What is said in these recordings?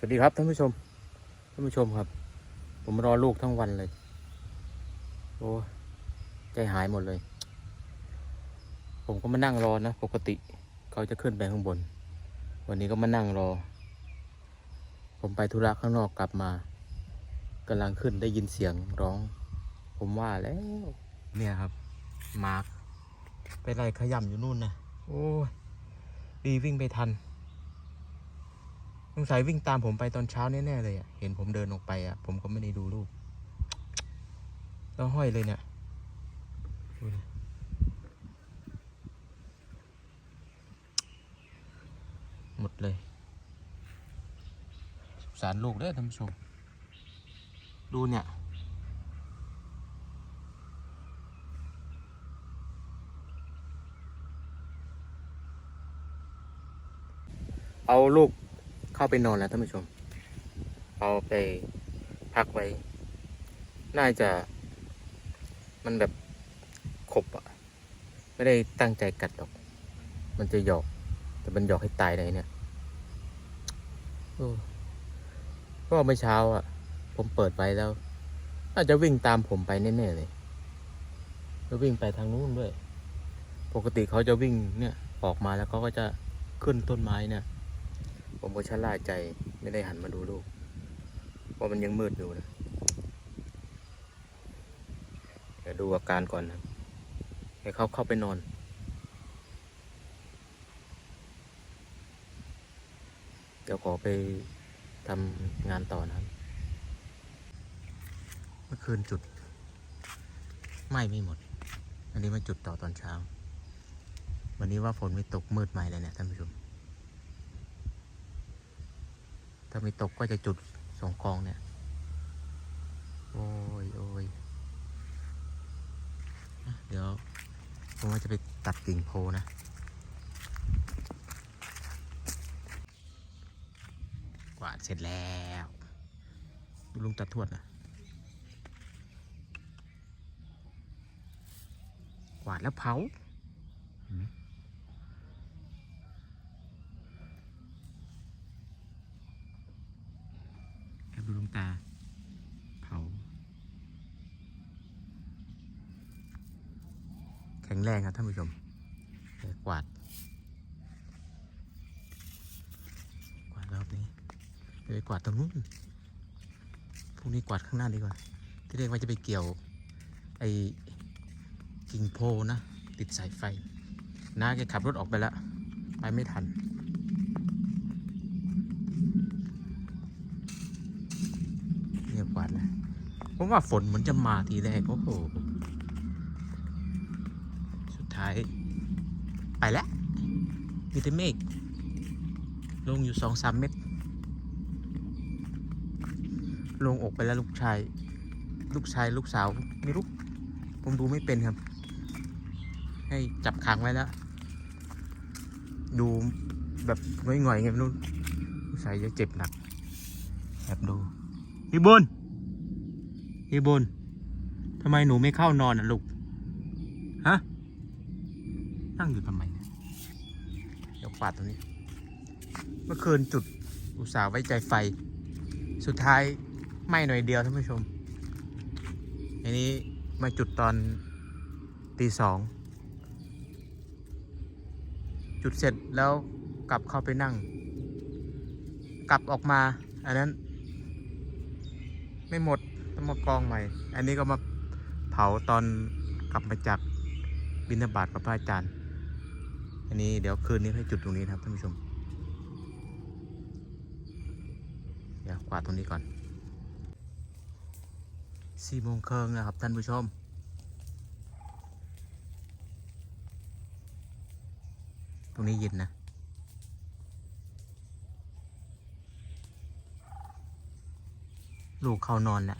สวัสดีครับท่านผู้ชม ท่านผู้ชมครับ ผมรอลูกทั้งวันเลย โอ้ใจหายหมดเลย ผมก็มานั่งรอนะ ปกติเขาจะขึ้นไปข้างบน วันนี้ก็มานั่งรอ ผมไปธุระข้างนอกกลับมากำลังขึ้นได้ยินเสียงร้อง ผมว่าแล้ว เนี่ยครับ มาร์คไปไล่ขย่ำอยู่นู่นนะโอ้ยดีวิ่งไปทันส งสัยวิ่งตามผมไปตอนเช้าแน่ๆเลยอะ เห็นผมเดินออกไปอะ ผมก็ไม่ได้ดูรูปแล้วห้อยเลยเนี่ยหมดเลยสงสารลูกเด้อท่านผู้ชม ดูเนี่ย เอาลูก เข้าไปนอนแล้วท่านผู้ชม เอาไปพักไว้ น่าจะ มันแบบขบอะไม่ได้ตั้งใจกัดหรอก มันจะหยอก แต่มันหยอกให้ตายเลยเนี่ยก็เมื่อเช้าอะผมเปิดไว้แล้วน่าจะวิ่งตามผมไปแน่ๆเลยแล้ววิ่งไปทางนู้นด้วย ปกติเขาจะวิ่งเนี่ย ออกมาแล้วเขาก็จะขึ้นต้นไม้เนี่ย ผมก็ชะล่าใจไม่ได้หันมาดูลูกเพราะมันยังมืดอยู่นะเดี๋ยวดูอาการก่อนนะให้เขาเข้าไปนอน เดี๋ยวขอไปทำงานต่อนะครับ เมื่อคืนจุดไหม่ไม่หมด อันนี้มาจุดต่อตอนเช้า วันนี้ว่าฝนไม่ตกมืดใหม่เลยเนี่ยท่านผู้ชม ถ้าไม่ตกก็จะจุดสองกองเนี่ย โอ้ยโอ้ยเดี๋ยว ผมว่าจะไปตัดกิ่งโพนะกวาดเสร็จแล้วดูลุงตัดทวดนะกวาดแล้วเผาเห็นไหม แอบดูดวงตา เผา แข็ งแรงครับท่านผู้ชมแต่กวาดกวาดรอบนี้เดี๋ยวไปกวาดตรงนู้นพรุ่งนี้กวาดข้างหน้าดีกว่า ที่เรียกว่าจะไปเกี่ยว ไอ้กิ่งโพนะ ติดสายไฟน้าแกขับรถออกไปแล้ว ไปไม่ทันเงียบกว่านะผมว่าฝนเหมือนจะมาทีแรกโอ้โหสุด ท้าย ไปแล้วมีแต่เมฆลงอยู่สองสามเม็ดลงอกไปแล้วลูกชาย ลูกชายลูกสาว ไม่รู้ ผมดูไม่เป็นครับ ให้จับขังไว้แล้ว ดูแบบง่อยๆไงไม่รู้ลูกชายจะเจ็บหนักแอบดูพี่บุญพี่บุญทำไมหนูไม่เข้านอนอะลูก ฮะ นั่งอยู่ทำไมเนี่ยเดี๋ยวปาดตรงนี้ เมื่อคืนจุดอุตส่าห์ไว้ใจไฟ สุดท้ายไหม้หน่อยเดียวท่านผู้ชม อันนี้มาจุดตอนตีสอง จุดเสร็จแล้วกลับเข้าไปนั่ง กลับออกมา อันนั้น ไม่หมดต้องมากองใหม่ อันนี้ก็มาเผาตอนกลับมาจากบิณฑบาตกับพระอาจารย์ อันนี้เดี๋ยวคืนนี้ให้จุดตรงนี้นะครับท่านผู้ชม เดี๋ยวกวาดตรงนี้ก่อนสี่โมงครึ่งนะครับท่านผู้ชม ตรงนี้เย็นนะลูกเข้านอนแล้ว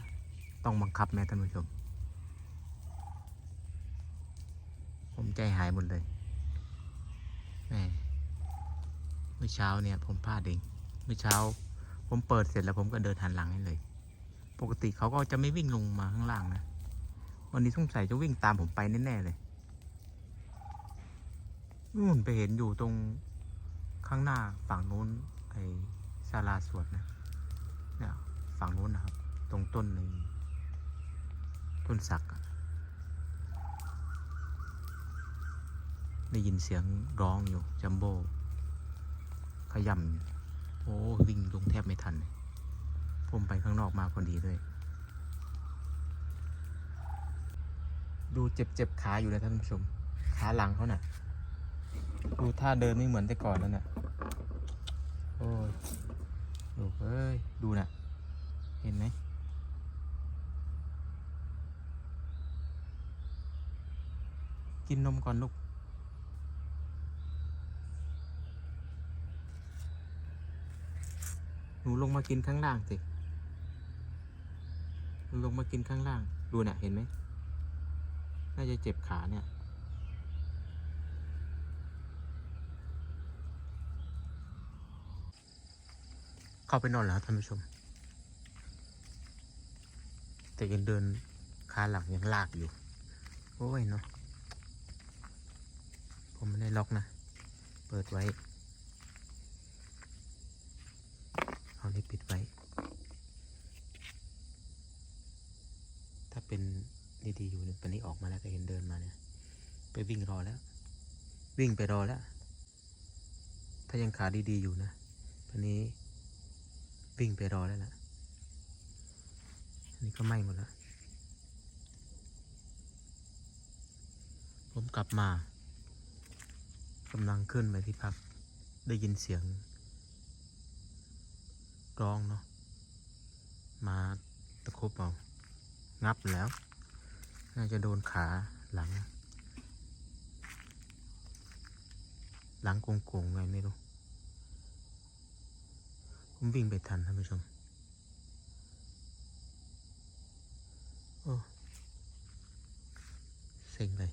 ต้องบังคับแม่ท่านผู้ชม ผมใจหายหมดเลย เมื่อเช้าเนี่ย ผมพลาดเอง เมื่อเช้า ผมเปิดเสร็จแล้วผมก็เดินหันหลังให้เลย ปกติเขาก็จะไม่วิ่งลงมาข้างล่างนะ วันนี้สงสัยจะวิ่งตามผมไปแน่ๆเลยนู่นไปเห็นอยู่ตรงข้างหน้าฝั่งนู้นไอ้ศาลาสวดนะนี่ฝั่งนู้นนะครับ ตรงต้นหนึ่งต้นสักอะ ได้ยินเสียงร้องอยู่จัมโบ้ขยำโอ้วิ่งลงแทบไม่ทันผมไปข้างนอกมาพอดีด้วย ดูเจ็บเจ็บขาอยู่นะท่านผู้ชม ขาหลังเขาน่ะ ดูท่าเดินไม่เหมือนแต่ก่อนแล้วน่ะ โอ้ยดูเอ้ย ดูน่ะ เห็นไหมกินนมก่อนลูก นูลงมากินข้างล่างสิลงมากินข้างล่าง ดูน่ะเห็นไหม น่าจะเจ็บขาเนี่ย เข้าไปนอนแล้วท่านผู้ชม แต่ยังเดินขาหลังยังลากอยู่ โอ้ยเนาะ ผมไม่ได้ล็อกนะ เปิดไว้ เอานี้ปิดไว้ ถ้าเป็นดีๆอยู่เนี่ยตอนนี้ออกมาแล้วก็เห็นเดินมาเนี่ย ไปวิ่งรอแล้ว วิ่งไปรอแล้ว ถ้ายังขาดีๆอยู่นะตอนนี้วิ่งไปรอแล้วล่ะนนี้ก็ไหม้หมดแล้ว ผมกลับมากำลังขึ้นไปที่พักได้ยินเสียง ร้องเนาะมาตะคบเอางับแล้ว น่าจะโดนขาหลัง หลังโกงๆไงไม่รู้ผมวิ่งไปทันท่านผู้ชมโอ้เซ็งเลย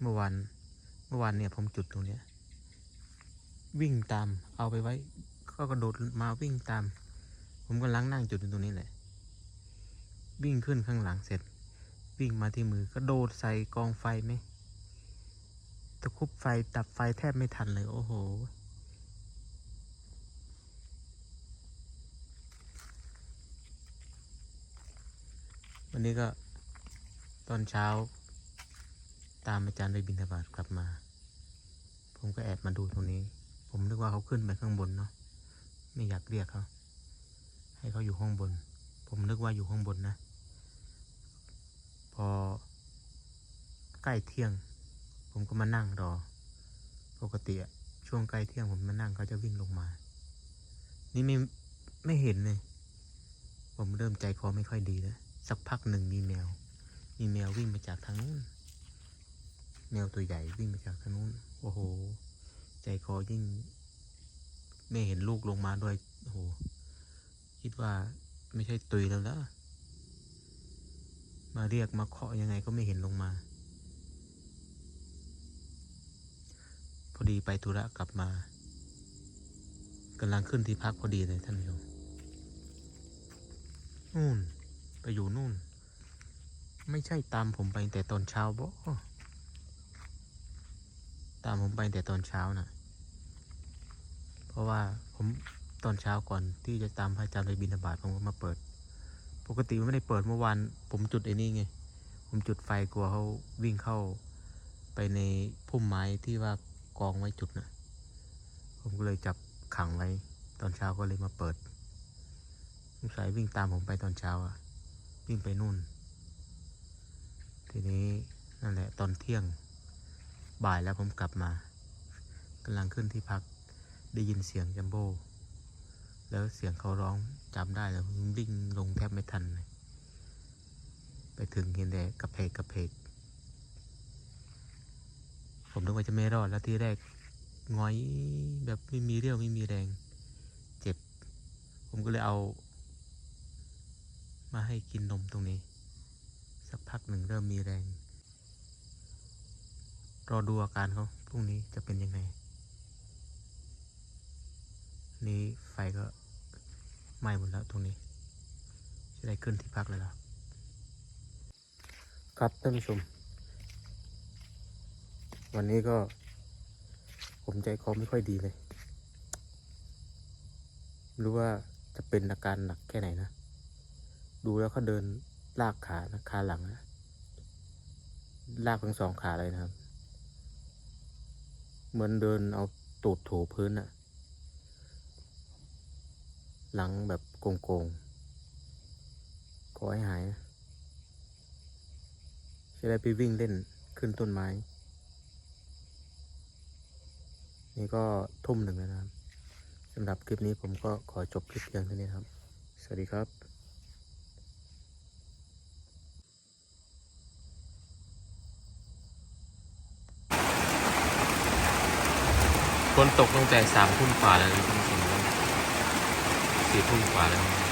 เมื่อวานเมื่อวานเนี่ยผมจุดตรงเนี้ย วิ่งตาม เอาไปไว้ ก็กระโดดมาวิ่งตาม ผมก็ล้างนั่งจุดตรงนี้แหละ วิ่งขึ้นข้างหลังเสร็จ วิ่งมาที่มือกระโดดใส่กองไฟไหมตะคุบไฟดับไฟแทบไม่ทันเลยโอ้โห วันนี้ก็ตอนเช้า ตามอาจารย์ไปบินทบาทกลับมา ผมก็แอบมาดูตรงนี้ ผมนึกว่าเขาขึ้นไปข้างบนเนาะไม่อยากเรียกเขาให้เขาอยู่ข้างบน ผมนึกว่าอยู่ข้างบนนะ พอใกล้เที่ยง ผมก็มานั่งรอ ปกติอะช่วงใกล้เที่ยงผมมานั่งเขาจะวิ่งลงมา นี่ไม่ไม่เห็นเลยผมเริ่มใจคอไม่ค่อยดีแล้วสักพักหนึ่งมีแมว มีแมววิ่งมาจากทางนู้น แมวตัวใหญ่วิ่งมาจากทางนู้น โอ้โห ใจคอยิ่งไม่เห็นลูกลงมาด้วยโห คิดว่าไม่ใช่ตุยแล้วล้วมาเรียกมาเคาะยังไงก็ไม่เห็นลงมา พอดีไปธุระกลับมากำลังขึ้นที่พักพอดีเลยท่านผู้ชมนู่น ไปอยู่นู่น ไม่ใช่ตามผมไปแต่ตอนเช้าบ่ตามผมไปแต่ตอนเช้าน่ะ เพราะว่าผมตอนเช้าก่อนที่จะตามพระอาจารย์ไปบิณฑบาตผมก็มาเปิด ปกติไม่ได้เปิดเมื่อวานผมจุดไอ้นี่ไง ผมจุดไฟกลัวเขาวิ่งเข้าไปในพุ่มไม้ที่ว่ากองไว้จุดน่ะผมก็เลยจับขังไว้ ตอนเช้าก็เลยมาเปิดสงสัยวิ่งตามผมไปตอนเช้าอะวิ่งไปนู่น ทีนี้นั่นแหละตอนเที่ยงบ่ายแล้วผมกลับมากำลังขึ้นที่พัก ได้ยินเสียงจัมโบ้แล้วเสียงเขาร้องจำได้แล้ววิ่งลงแทบไม่ทันเลยไปถึงเห็นแต่กระเพกกระเพก ผมนึกว่าจะไม่รอดแล้วที่แรกงอยแบบไม่มีเรี่ยวไม่มีแรง เจ็บ ผมก็เลยเอา มาให้กินนมตรงนี้ สักพักหนึ่งเริ่มมีแรง รอดูอาการเขาพรุ่งนี้จะเป็นยังไง นี่ไฟก็ไหม้หมดแล้วตรงนี้จะได้ขึ้นที่พักเลยล่ะครับท่านผู้ชม วันนี้ก็ ผมใจคอไม่ค่อยดีเลยไม่รู้ว่าจะเป็นอาการหนักแค่ไหนนะ ดูแล้วเขาเดินลากขานะขาหลังนะลากทั้งสองขาเลยนะครับ เหมือนเดินเอาตูดถูพื้นอะ หลังแบบโกงๆขอให้หายนะจะได้ไปวิ่งเล่นขึ้นต้นไม้ นี่ก็ทุ่มหนึ่งแล้วนะครับสำหรับคลิปนี้ผมก็ขอจบคลิปเพียงเท่านี้ครับ สวัสดีครับฝนตกตั้งแต่สามทุ่มกว่าแล้วนะคุณผู้ชม สี่ทุ่มกว่าแล้วนะ